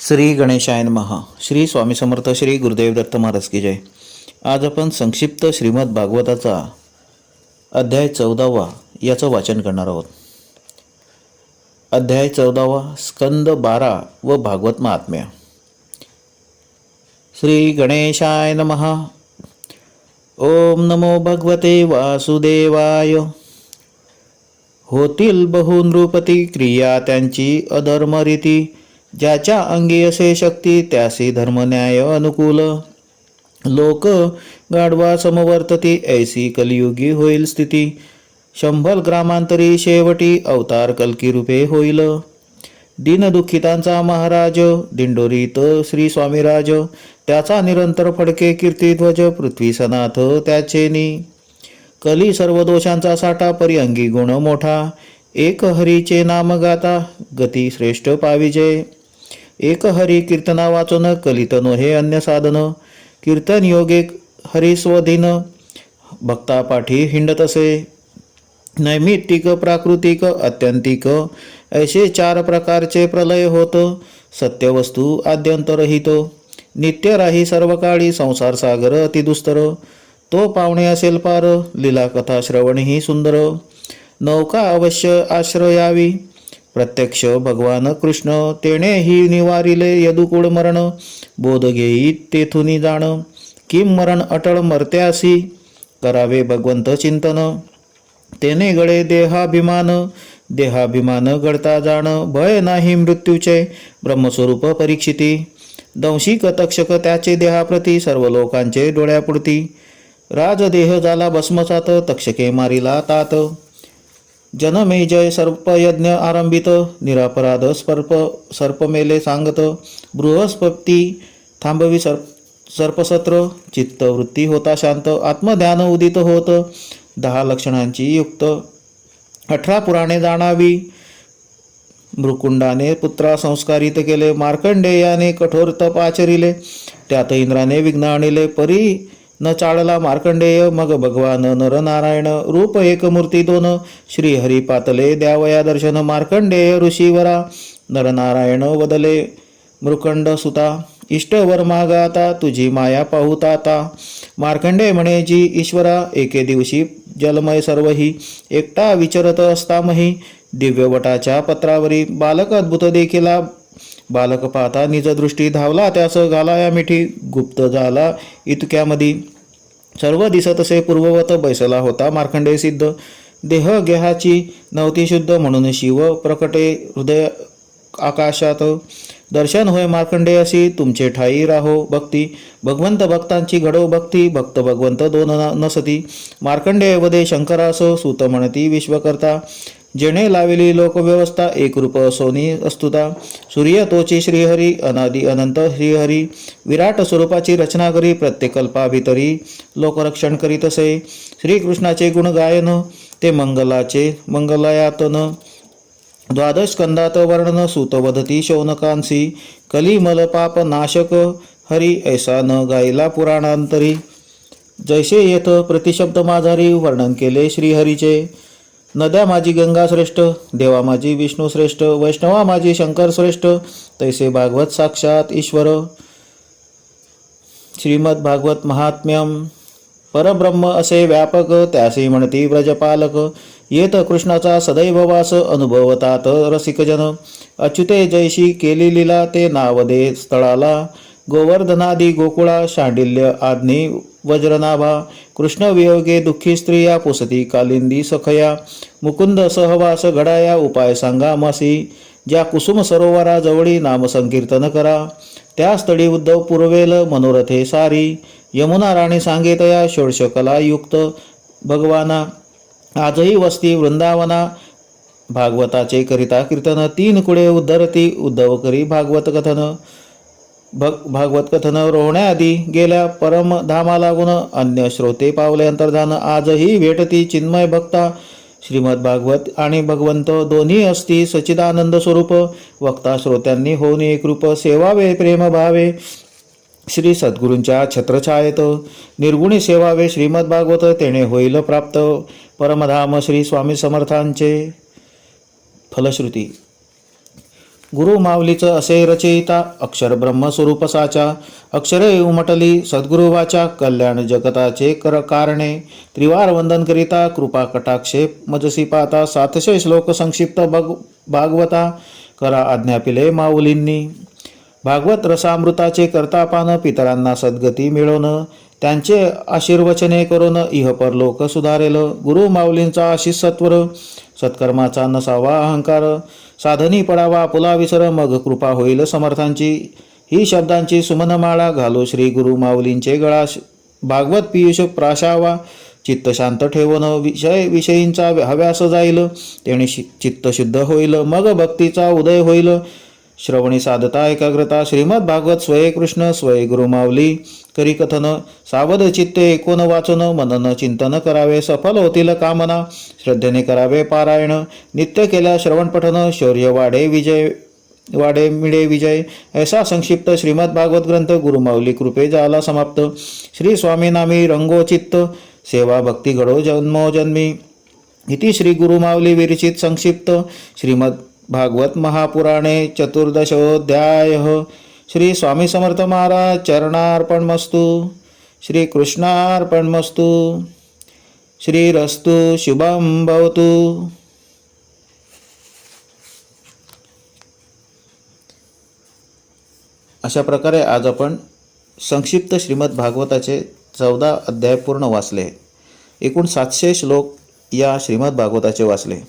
श्री गणेशाय महा श्री स्वामी समर्थ श्री गुरुदेव दत्त महाराज की जय. आज आपण संक्षिप्त श्रीमद भागवताचा अध्याय चौदावा याचं वाचन करणार आहोत. अध्याय चौदावा स्कंद बारा व भागवत महात्म्या. श्री गणेशाय महा ओम नमो भगवते वासुदेवाय. होतील बहुनृपती क्रिया त्यांची अधर्मरीती ज्याच्या अंगी असे शक्ती त्यासी धर्मन्याय अनुकूल. लोक गाढवा समवर्तती ऐसी कलियुगी होईल स्थिती. शंभर ग्रामांतरी शेवटी अवतार कलकी रूपे होईल दीनदुःखितांचा महाराज दिंडोरीत श्री स्वामीराज त्याचा निरंतर फडके कीर्तिध्वज पृथ्वी सनाथ त्याचे नी. कली सर्व दोषांचा साठा परिअंगी गुण मोठा. एक हरीचे नाम गाता गती श्रेष्ठ पाविजे. एक हरी कीर्तना वाचन कलितनो हे अन्य साधन. कीर्तन योगे हरिस्वधीन भक्तापाठी हिंडत असे. नैमित्तिक प्राकृतिक अत्यंतिक असे चार प्रकारचे प्रलय होत. सत्यवस्तू आद्यंतरहित. नित्य राही सर्व काळी संसार सागर अतिदुस्तर तो पाहुणे असेल पार लीला कथा श्रवण ही सुंदर. नौका अवश्य आश्रयावी. प्रत्यक्ष भगवान कृष्ण तेणे ही निवारिले यदुकुळ मरण. बोध घेई तेथुनी जाण. किम मरण अटळ मरत्यासी? करावे भगवंत चिंतन. तेने गळे देहाभिमान. देहाभिमान गळता जाण. भय नाही मृत्यूचे. ब्रह्मस्वरूप परीक्षिती. दंशिक तक्षक त्याचे देहाप्रती. सर्व लोकांचे डोळ्यापुरती. राजदेह झाला भस्मसात. तक्षके मारिला तात. जनमे जय सर्पयज्ञ आरंभित निरापराध सर्प सर्पमेले सांगत बृहस्पती थांबवी सर्प सर्पसत्र चित्तवृत्ती होता शांत आत्मध्यान उदित होत. दहा लक्षणांची युक्त. अठरा पुराणे जाणावी. मृकुंडाने पुत्रा संस्कारित केले मार्कंडेयाने कठोर तप आचरिले त्यात इंद्राने विघ्न आणले परी न चाळला मार्कंडेय मग भगवान नरनारायण रूप एक मूर्ती दोन. श्री हरी पातले द्यावया दर्शन मार्कंडेय ऋषीवरा. नरनारायण वदले मृकंड सुता इष्टवर मागाता तुझी माया पाहुताता मार्कंडे म्हणे जी ईश्वरा एके दिवशी जलमय सर्वही एकटा विचरत असतामही दिव्यवटाच्या पत्रावरी बालक अद्भुत देखीला बालक पाहता निज दृष्टी धावला त्यास घालाया मिठी गुप्त झाला. इतक्यामध्ये सर्व दिसतसे पूर्ववत बैसला होता मार्कंडेय सिद्ध. देह गेहाची नव्हती शुद्ध म्हणून शिव प्रकटे हृदय आकाशात. दर्शन होय मार्कंडेयसी तुमचे ठाई राहो भक्ती. भगवंत भक्तांची घडो भक्ती भक्त भगवंत दोन न- नसती. मार्कंडेय वदे शंकरासो सुत म्हणती विश्वकर्ता. जेणे लाविली लोकव्यवस्था एकरूप सोनी अस्तुता. सूर्य तोची श्रीहरी अनादि अनंत श्रीहरी. विराट स्वरूपाची रचना करी प्रत्येक कल्पाभितरी. लोकरक्षण करीत असे श्रीकृष्णाचे गुणगायन ते मंगलाचे मंगलयातन. द्वादशकंदात वर्णन सुतवधती शौनकांसी. कलिमल पाप नाशक हरी ऐसा न गायला पुराणांतरी. जैसे येथ प्रतिशब्द माझारी वर्णन केले श्रीहरीचे. नद्या माझी गंगा श्रेष्ठ देवा माझी विष्णू श्रेष्ठ वैष्णवा माझी शंकर श्रेष्ठ तैसे भागवत साक्षात ईश्वर. श्रीमद भागवत महात्म्यम. परब्रह्म असे व्यापक त्यासी म्हणती व्रजपालक. येत कृष्णाचा सदैव वास अनुभवतात रसिकजन. अच्युते जयशी केली लिला ते नाव दे स्थळाला. गोवर्धनादी गोकुळा शांडिल्य आज्ञी वज्रनाभा. कृष्ण वियोगे दुःखी स्त्रिया पुसती कालिंदी सखया. मुकुंद सहवास घडाया उपाय सांगा मासी. ज्या कुसुम सरोवराजवळी नामसंकीर्तन करा. त्या स्थळी उद्धव पुरवेल मनोरथे सारी. यमुना राणी सांगितया षोडशकलायुक्त भगवाना आजही वस्ती वृंदावना. भागवताचे करिता कीर्तन तीन कुळे उद्धरती उद्धव करी भागवत कथन. भग भागवत कथन रोवण्याआधी गेल्या परमधामा लागून अन्य श्रोते पावले अंतर्धान. आजही भेटती चिन्मय भक्ता. श्रीमद भागवत आणि भगवंत दोन्ही असती सचिदानंद स्वरूप. वक्ता श्रोत्यांनी होऊन एकरूप सेवावे प्रेम भावे. श्री सद्गुरूंच्या छत्रछायेत. निर्गुणी सेवावे श्रीमद भागवत तेणे होईल प्राप्त. परमधाम श्री स्वामी समर्थांचे. फलश्रुती. गुरु माऊलीचं असे रचयिता अक्षर ब्रह्मस्वरूप साचा अक्षरे उमटली सद्गुरु वाचा कल्याण जगताचे कर कारणे त्रिवार वंदन करिता कृपा कटाक्षे मजसी पाहता सातशे श्लोक संक्षिप्त भग भागवता करा आज्ञापिले माऊलींनी. भागवत रसामृताचे करतापान पितरांना सद्गती मिळवणं त्यांचे आशीर्वचने करून इह परलोक सुधारेल गुरु माऊलींचा आशिष सत्वर सत्कर्माचा नसावा अहंकार. साधनी पडावा पुला विसर मग कृपा होईल समर्थांची. ही शब्दांची सुमनमाळा घालो श्री गुरु माऊलींचे गळा भागवत पियुष प्राशावा चित्त शांत ठेवून विषय विषयींचा हव्यास जाईल. तेणे शि- चित्त शुद्ध होईल मग भक्तीचा उदय होईल. श्रवणी साधता एकाग्रता श्रीमद भागवत स्वये कृष्ण स्वय गुरुमावली करी कथन सावध चित्ते एकोन वाचन मनन चिंतन करावे सफल होतील कामना. श्रद्धेने करावे पारायण. नित्य केल्या श्रवणपठन शौर्य वाढे विजय वाडे मिळे विजय. ऐसा संक्षिप्त श्रीमद भागवत ग्रंथ गुरुमाऊली कृपे झाला समाप्त. श्री स्वामीनामी रंगोचित्त सेवा भक्ती घडो जन्मोजन्मी इति श्री गुरुमाऊली विरचित संक्षिप्त. श्रीमद भागवत महापुराणे चतुर्दशोध्याय. श्री स्वामी समर्थ महाराज चरणार्पण मस्तु श्री कृष्णार्पण कृष्णार्पणमस्तु श्रीरस्तु शुभम भवतु. अशा प्रकारे आज आपण संक्षिप्त श्रीमद भागवताचे चौदा अध्याय पूर्ण वाचले. एकूण सातशे श्लोक या श्रीमद भागवताचे वाचले.